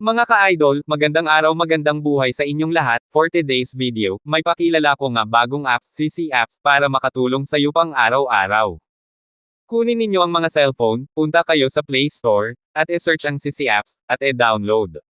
Mga ka-idol, magandang araw magandang buhay sa inyong lahat. For today's video, may pakilala ko nga bagong apps CC Apps para makatulong sa iyo pang araw-araw. Kunin ninyo ang mga cellphone, punta kayo sa Play Store, at e-search ang CC Apps, at e-download.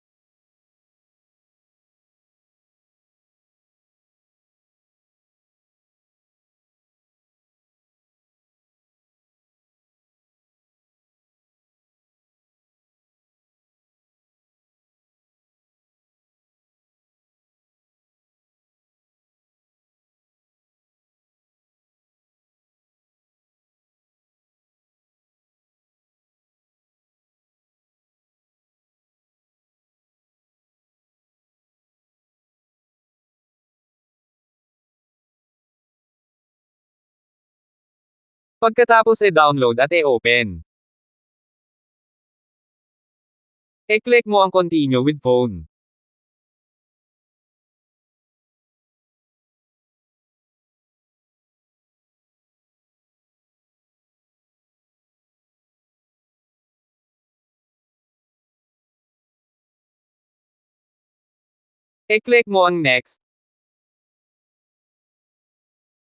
Pagkatapos e-download at e-open. E-click mo ang continue with phone. E-click mo ang next.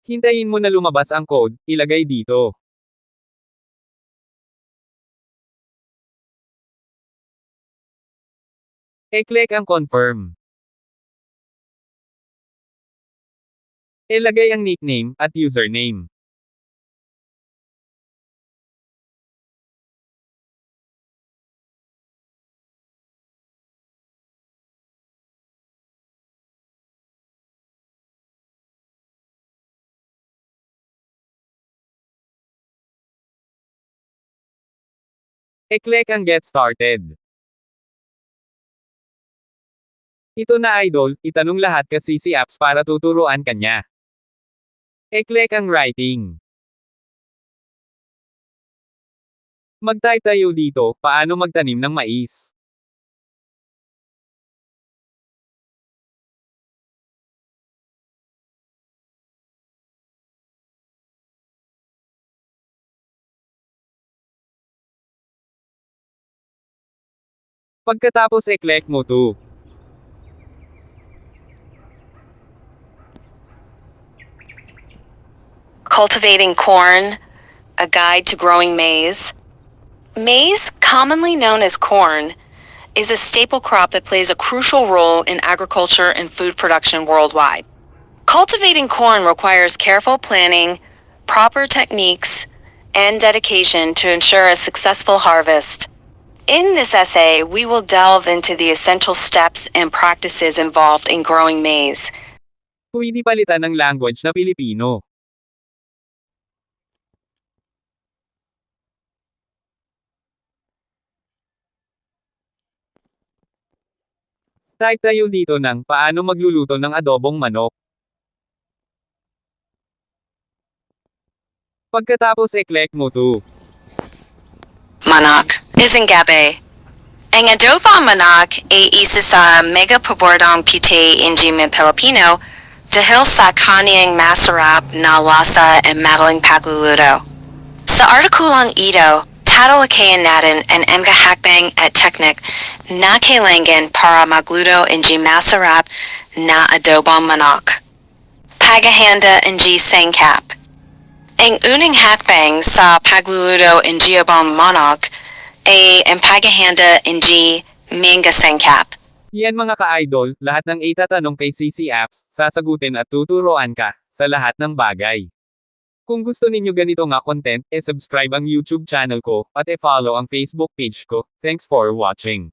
Hintayin mo na lumabas ang code, ilagay dito. E-click ang confirm. Ilagay ang nickname at username. E-click ang Get Started. Ito na idol, itanong lahat kasi si apps para tuturuan kanya. E-click ang Writing. Mag-type tayo dito, paano magtanim ng mais. Pagkatapos mo to. Cultivating Corn, A Guide to Growing Maize. Maize, commonly known as corn, is a staple crop that plays a crucial role in agriculture and food production worldwide. Cultivating corn requires careful planning, proper techniques, and dedication to ensure a successful harvest. In this essay, we will delve into the essential steps and practices involved in growing maize. Pwede palitan ng language na Pilipino. Type tayo dito ng paano magluluto ng adobong manok. Pagkatapos e-click mo to. Manok, Izingabe. Ang manok ay isa sa megapabordong pute injimin Pilipino dahil sa kanyang masarap na lasa at madaling pagluluto. Sa artikulang ito, tatalakayin natin ang mga hakbang at teknik na kailangan para magluto inji masarap na adobong manok. Paghahanda inji sangkap. Ang uning hakbang sa pagluluto ng Giobon Monarch ay ang paghahanda ng G. Manga Sangkap. Yan mga ka-idol, lahat ng itatanong kay CC Apps, sasagutin at tuturuan ka, sa lahat ng bagay. Kung gusto ninyo ganito nga content, e subscribe ang YouTube channel ko, at e-follow ang Facebook page ko. Thanks for watching.